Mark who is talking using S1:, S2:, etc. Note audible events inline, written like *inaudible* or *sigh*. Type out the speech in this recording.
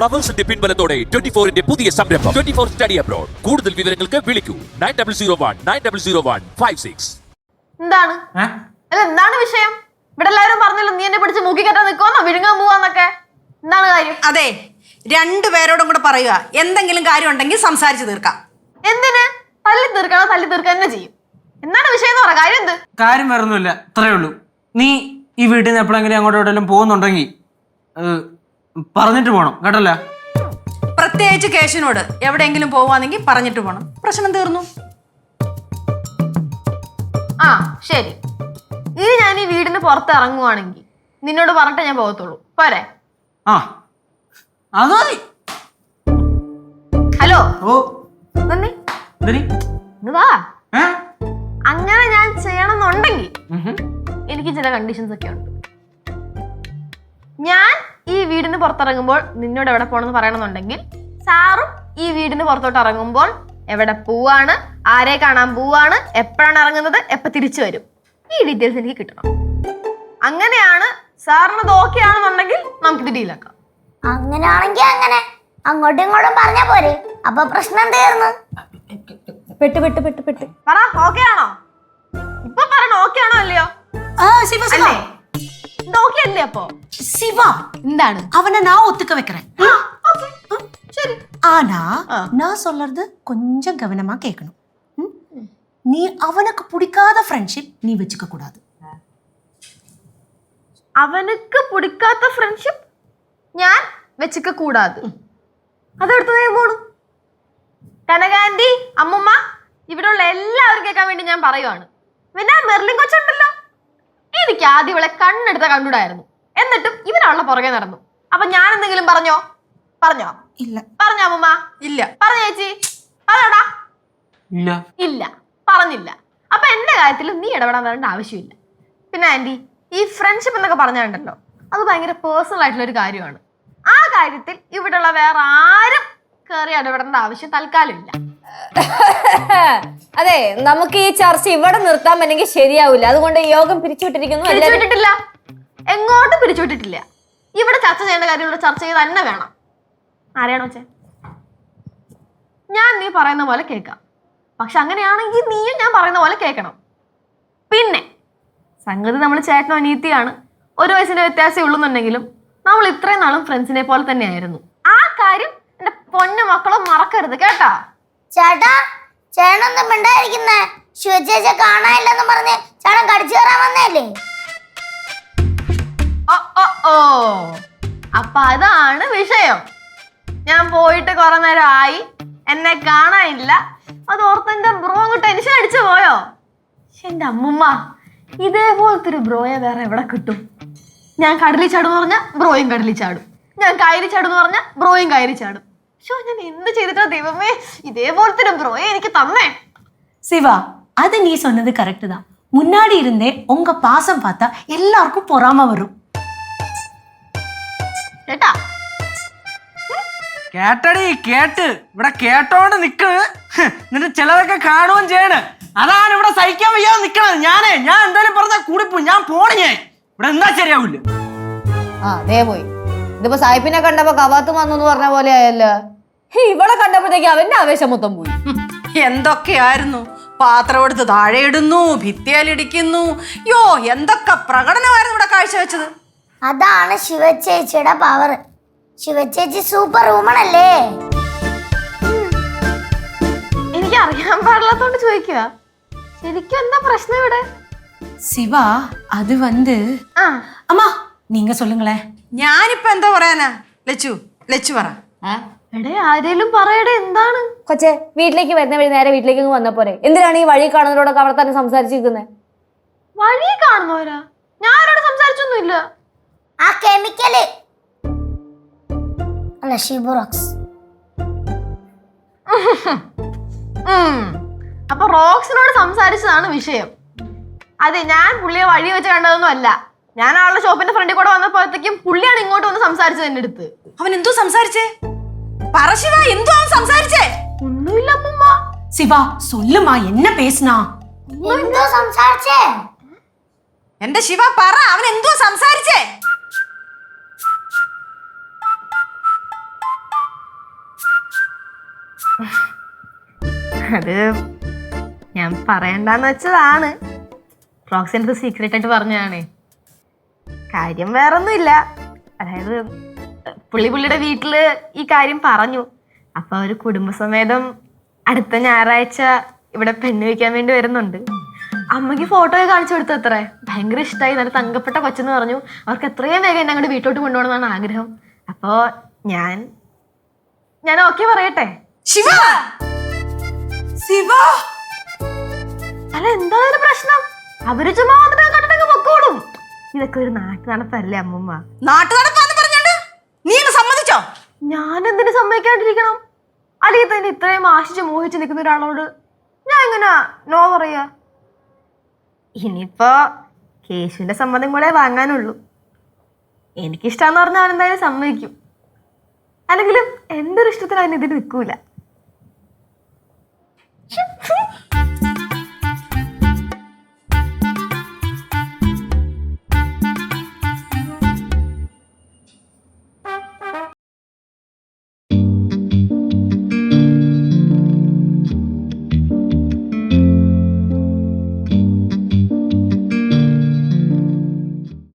S1: ഫ്ലവേഴ്സിന്റെ പിൻബലത്തോടെ twenty ഫോറിന്റെ പുതിയ സംരംഭം. ട്വന്റി ഫോർ സ്റ്റഡി അബ്രോഡ് കൂടുതൽ വിവരങ്ങൾക്ക് വിളിക്കൂ. Nine double zero one nine double zero one five six
S2: എന്താണ്? അല്ല എന്താണ് വിഷയം? ഇവിടെ എല്ലാവരും പറഞ്ഞല്ലോ നീ എന്നെ പിടിച്ച് മുക്കി കെട്ടാൻ നിൽക്കുവാന്നോ വിഴുങ്ങാൻ പോവാന്നൊക്കെ. എന്താണ് കാര്യം?
S3: അതെ രണ്ടുപേരോടും കൂടെ പറയുക. എന്തെങ്കിലും കാര്യം ഉണ്ടെങ്കിൽ സംസാരിച്ച് തീർക്കാം.
S2: എന്തിന്? തല്ലി തീർക്കണോ തല്ലി തീർക്കാൻ തന്നെ ചെയ്യും. എന്താണ് വിഷയം എന്ന് പറ കാര്യം എന്ത്?
S4: കാര്യം വേറൊന്നുമില്ല ഇത്രേ ഉള്ളൂ. നീ ഈ വീട്ടിൽ നിന്ന് എപ്പോഴെങ്കിലും അങ്ങോട്ടും എവിടെയെങ്കിലും പോകുന്നുണ്ടെങ്കിൽ പറഞ്ഞിട്ട് പോണം കേട്ടല്ല?
S3: പ്രത്യേകിച്ച് കേശിനോട് എവിടെയെങ്കിലും പോവാണെങ്കിൽ പറഞ്ഞിട്ട് പോണം. പ്രശ്നം തീർന്നു.
S2: ആ ശരി. ഇനി ഞാൻ ഈ വീടിന് പുറത്ത് ഇറങ്ങുവാണെങ്കിൽ നിന്നോട് പറഞ്ഞിട്ട് ഞാൻ പോകത്തുള്ളൂ. പോരെ?
S4: ആ അത് മതി.
S2: ഹലോ?
S4: ഓ.
S2: നന്ദി.
S4: എന്തിനി
S2: ഇങ്ങ് വാ.
S4: ഏ?
S2: അങ്ങനെ ഞാൻ ചെയ്യണമെന്നുണ്ടെങ്കിൽ. എനിക്ക് ചില കണ്ടീഷൻസ് ഒക്കെ ഉണ്ട്. ഞാൻ ഈ വീടിന് പുറത്തിറങ്ങുമ്പോൾ നിന്നോട് എവിടെ പോകണമെന്ന് പറയണമെന്നുണ്ടെങ്കിൽ സാറും ഈ വീടിന് പുറത്തോട്ട് ഇറങ്ങുമ്പോൾ എവിടെ പോവാണ് ആരെ കാണാൻ പോവാണ് എപ്പോഴാണ് ഇറങ്ങുന്നത് എപ്പോൾ തിരിച്ചു വരും. ഈ ഡീറ്റെയിൽസ് എനിക്ക് കിട്ടണം. അങ്ങനെയാണ് സാറിന് ഇത് ഓക്കെ ആണെന്നുണ്ടെങ്കിൽ നമുക്കിത് ഡീലാക്കാം
S5: അങ്ങനെയാണെങ്കിൽ അങ്ങനെ. അങ്ങോട്ടും ഇങ്ങോട്ടും പറഞ്ഞ പോരെ. അപ്പൊ പ്രശ്നം തീർന്നു.
S6: പെട്ട് പെട്ട് പെട്ട് പെട്ട്.
S2: പറ ഓക്കെ ആണോ? ഇപ്പൊ പറയണ ഓക്കെ ആണോ അല്ലയോ?
S7: ആ ശിവ ശിവ.
S2: അല്ലേ ഇത് ഓക്കെ അല്ലേ അപ്പോ
S7: சிவா
S2: എന്താണ്
S7: அவனை நான் ஒத்துக்க வைக்கிறேன்
S2: ശരി
S7: ஆனா நான் சொல்றது கொஞ்சம் கவனமா கேட்கணும் ம்? நீ அவனுக்கு பிடிக்காத ஃப்ரெண்ட்ஷிப் நீ வச்சுக்க கூடாது
S2: അവനക്ക് പിടിക്കാത്ത ഫ്രണ്ട്ഷിപ്പ് ഞാൻ വെച്ചിക്ക കൂടാതെ അതെടുത്ത് ഞാൻ പോണു കനകാന്റി അമ്മുമ്മ ഇവിടെയുള്ള എല്ലാവരും കേൾക്കാൻ വേണ്ടി ഞാൻ പറയുവാണ് പിന്നെ ആ മെർലിൻ കൊച്ചുണ്ടല്ലോ എനിക്ക് ആദ്യം ഇവളെ കണ്ണെടുത്ത കണ്ടുടായിരുന്നു എന്നിട്ടും ഇവനാണല്ലോ പുറകെ നടന്നു. അപ്പൊ ഞാൻ എന്തെങ്കിലും പറഞ്ഞോ? പറഞ്ഞോ?
S7: ഇല്ല.
S2: പറഞ്ഞോ അമ്മ
S3: ഇല്ല.
S2: പറഞ്ഞ ചേച്ചി. പറഞ്ഞോടാ.
S4: ഇല്ല.
S2: ഇല്ല. പറഞ്ഞില്ല. അപ്പൊ എന്റെ കാര്യത്തിൽ നീ ഇടപെടാൻ വരേണ്ട ആവശ്യമില്ല. പിന്നെ ആന്റി ഈ ഫ്രണ്ട്ഷിപ്പ് എന്നൊക്കെ പറഞ്ഞുണ്ടല്ലോ അത് ഭയങ്കര പേഴ്സണൽ ആയിട്ടുള്ള ഒരു കാര്യമാണ്. ആ കാര്യത്തിൽ ഇവിടെയുള്ള വേറെ ആരും കയറി ഇടപെടേണ്ട ആവശ്യം തൽക്കാലം ഇല്ല *laughs*
S6: അതെ നമുക്ക് ഈ ചർച്ച ഇവിടെ നിർത്താൻ പറ്റുമെങ്കിൽ ശരിയാവില്ല. അതുകൊണ്ട് യോഗം പിരിച്ചുവിട്ടിരിക്കുന്നു.
S2: പിരിച്ചുവിട്ടിട്ടില്ല. എങ്ങോട്ടും പിരിച്ചുവിട്ടിട്ടില്ല. ഇവിടെ ചർച്ച ചെയ്യേണ്ട കാര്യം ഇവിടെ ചർച്ച ചെയ്ത് തന്നെ വേണം. ആരെയാണോ വെച്ചേ ഞാൻ നീ പറയുന്ന പോലെ കേൾക്കാം. പക്ഷെ അങ്ങനെയാണെങ്കിൽ നീയും ഞാൻ പറയുന്ന പോലെ കേൾക്കണം. പിന്നെ സംഗതി നമ്മൾ ചേട്ടനോ അനീത്തിയാണ് ഒരു വയസ്സിന്റെ വ്യത്യാസമേ ഉള്ളൂന്നുണ്ടെങ്കിലും നമ്മൾ ഇത്രയും നാളും ഫ്രണ്ട്സിനെ പോലെ തന്നെയായിരുന്നു. ആ കാര്യം എന്റെ പൊന്നു മക്കളും മറക്കരുത് കേട്ടാ.
S5: ചേട്ടാ ചേട്ടനൊന്നും മിണ്ടായിരിക്കുന്നേ ശിവചേച്ച കാണാനില്ലെന്ന് പറഞ്ഞ് ചേട്ടൻ കടിച്ചു കയറാൻ വന്നേല്ലേ
S2: ഓ ഓ ഓ അപ്പൊ അതാണ് വിഷയം ഞാൻ പോയിട്ട് കുറെ നേരം ആയി എന്നെ കാണാനില്ല അത് ഓർത്ത് എന്റെ ബ്രോ അങ്ങ് ടെൻഷൻ അടിച്ചു പോയോ ശ്ശെ, എന്റെ അമ്മുമ്മ ഇതേപോലത്തെ ഒരു ബ്രോയെ വേറെ എവിടെ കിട്ടും ഞാൻ കടലിൽ ചാടും പറഞ്ഞ ബ്രോയും കടലിൽ ചാടും ഞാൻ കയറി ചാടും പറഞ്ഞ ബ്രോയും കയറി ചാടും ഷോ ഞാൻ എന്ത് ചെയ്തിട്ടാ ദൈവമേ ഇതേപോലത്തെ ഒരു ബ്രോയെ എനിക്ക് തന്നേ
S7: சிவா அது நீ சொன்னது கரெக்ட் தான் முன்னாடி இருந்தே உங்க பாசம் பார்த்தா எல்லாருக்கும் பொறாம வரும்
S2: കേട്ടാ?
S4: കേട്ടടി കേട്ട്. ഇവിടെ കേട്ടോണ്ട് നിക്കണ് നിന്റെ എന്നിട്ട് ചിലതൊക്കെ കാണുകയും ചെയ്യണ്. അതാണ് ഇവിടെ സഹിക്കാൻ വയ്യാതെ നിക്കണത്. ഞാനേ ഞാൻ എന്തായാലും പറഞ്ഞ കൂടിപ്പോ. ഞാൻ പോണ ഞാൻ. ഇവിടെ എന്താ ശരിയാവില്ല?
S6: ആ അതേ പോയി. ഇതിപ്പോ സായിപ്പിനെ കണ്ടപ്പോ കവാത്ത് വന്നു എന്ന് പറഞ്ഞ പോലെ ആയല്ലോ. ഇവിടെ കണ്ടപ്പോഴത്തേക്ക് അവന്റെ ആവേശം മൊത്തം പോയി.
S3: എന്തൊക്കെയായിരുന്നു? പാത്രം എടുത്ത് താഴെ ഇടുന്നു ഭിത്തിയാലിടിക്കുന്നു. യോ എന്തൊക്കെ പ്രകടനമായിരുന്നു ഇവിടെ കാഴ്ചവെച്ചത്?
S5: അതാണ് ശിവചേച്ചിയുടെ പവർ ശിവചേച്ചി സൂപ്പർ വുമൺ അല്ലേ
S2: എനിക്ക് അറിയാൻ പാടില്ലാത്തോണ്ട് ചോദിക്കുക ശരിക്കും എന്താ പ്രശ്നം ഇവിടെ
S7: சிவா அது வந்து
S2: ആ
S7: அம்மா நீங்க சொல்லுங்களேன்
S3: ഞാനിപ്പോ എന്താ പറയാനാ ലച്ചു ലച്ചു പറ
S2: എടേ ആരേലും പറയടേ എന്താണ്
S6: കൊച്ചെ വീട്ടിലേക്ക് വരുന്ന വഴി നേരെ വീട്ടിലേക്ക് അങ്ങ് വന്ന പോരെ എന്തിനാണ് ഈ വഴി കാണുന്നവരോടൊക്കെ അവിടെ തന്നെ സംസാരിച്ചിരിക്കുന്നത്
S2: വഴി കാണുന്നവരാ ഞാൻ ആരോട് സംസാരിച്ചൊന്നുമില്ല
S5: ആ കെമിക്കൽ അല്ല ഷിബുറോക്സ്
S2: അപ്പൊ റോക്സിനോട് സംസാരിച്ചതാണ് വിഷയം. അതെ ഞാൻ പുള്ളിയെ വഴി വെച്ച് കണ്ടതൊന്നും അല്ല. ഞാൻ ആളുടെ ഷോപ്പിന്റെ ഫ്രണ്ടിൽ കൂടെ വന്നപ്പോഴത്തേക്കും പുള്ളിയാണ് ഇങ്ങോട്ട് വന്ന് സംസാരിച്ചത് എന്റെ അടുത്ത്.
S3: അവൻ എന്തോ സംസാരിച്ചേ? പറ ശിവ എന്തോ അവൻ സംസാരിച്ചേ?
S2: ഒന്നുമില്ല
S7: ശിവ സൊല്ലുമാ എന്ന പേസിനാ.
S5: എന്തോ സംസാരിച്ചേ?
S3: എന്റെ ശിവ പറ അവൻ എന്തോ സംസാരിച്ചേ?
S2: അത് ഞാൻ പറയണ്ടെന്ന് വെച്ചതാണ്. റോക്സിന്റെ സീക്രട്ട് ആയിട്ട് പറഞ്ഞതാണ്. കാര്യം വേറൊന്നുമില്ല. അതായത് പുള്ളി പുള്ളിയുടെ വീട്ടിൽ ഈ കാര്യം പറഞ്ഞു. അപ്പൊ അവർ കുടുംബസമേതം അടുത്ത ഞായറാഴ്ച ഇവിടെ പെണ്ണ് വയ്ക്കാൻ വേണ്ടി വരുന്നുണ്ട്. അമ്മയ്ക്ക് ഫോട്ടോ കാണിച്ചു കൊടുത്തു അത്രേ? ഭയങ്കര ഇഷ്ടമായി നല്ല തങ്കപ്പെട്ട കൊച്ചെന്ന് പറഞ്ഞു. അവർക്ക് എത്രയും വേഗം എന്നെ അങ്ങോട്ട് വീട്ടോട്ട് കൊണ്ടുപോകണമെന്നാണ് ആഗ്രഹം. അപ്പോ ഞാൻ ഞാൻ ഓക്കെ പറയട്ടെ.
S3: ശിവ! ശിവ!
S2: അല്ല എന്താണ് പ്രശ്നം? അവർ ചുമ്മാ വന്നിട്ട് കണ്ടിട്ടൊക്കെ പൊക്കോളും. ഇതൊക്കെ ഒരു നാട്ടു നടപ്പല്ലേ അമ്മൂമ്മ?
S3: നാട്ടു നടപ്പാന്ന് പറഞ്ഞോണ്ട്? നീ എന്നെ സമ്മതിച്ചോ?
S2: ഞാൻ എന്തിനു സമ്മതിക്കാണ്ടിരിക്കണം? അല്ലെങ്കിൽ തന്നെ ഇത്രയും ആശിച്ച് മോഹിച്ച് നിൽക്കുന്ന ഒരാളോട് ഞാൻ എങ്ങനെ നോ പറയാ? ഇനിയിപ്പോ കേശുവിന്റെ സമ്മതം കൂടെ വാങ്ങാനുള്ളൂ. എനിക്കിഷ്ടമെന്ന് പറഞ്ഞാൽ എന്തായാലും സമ്മതിക്കും. അല്ലെങ്കിലും എന്തൊരു ഒരു ഇഷ്ടത്തിന് അവൻ ഇതിന് നിൽക്കൂല. Choo-choo!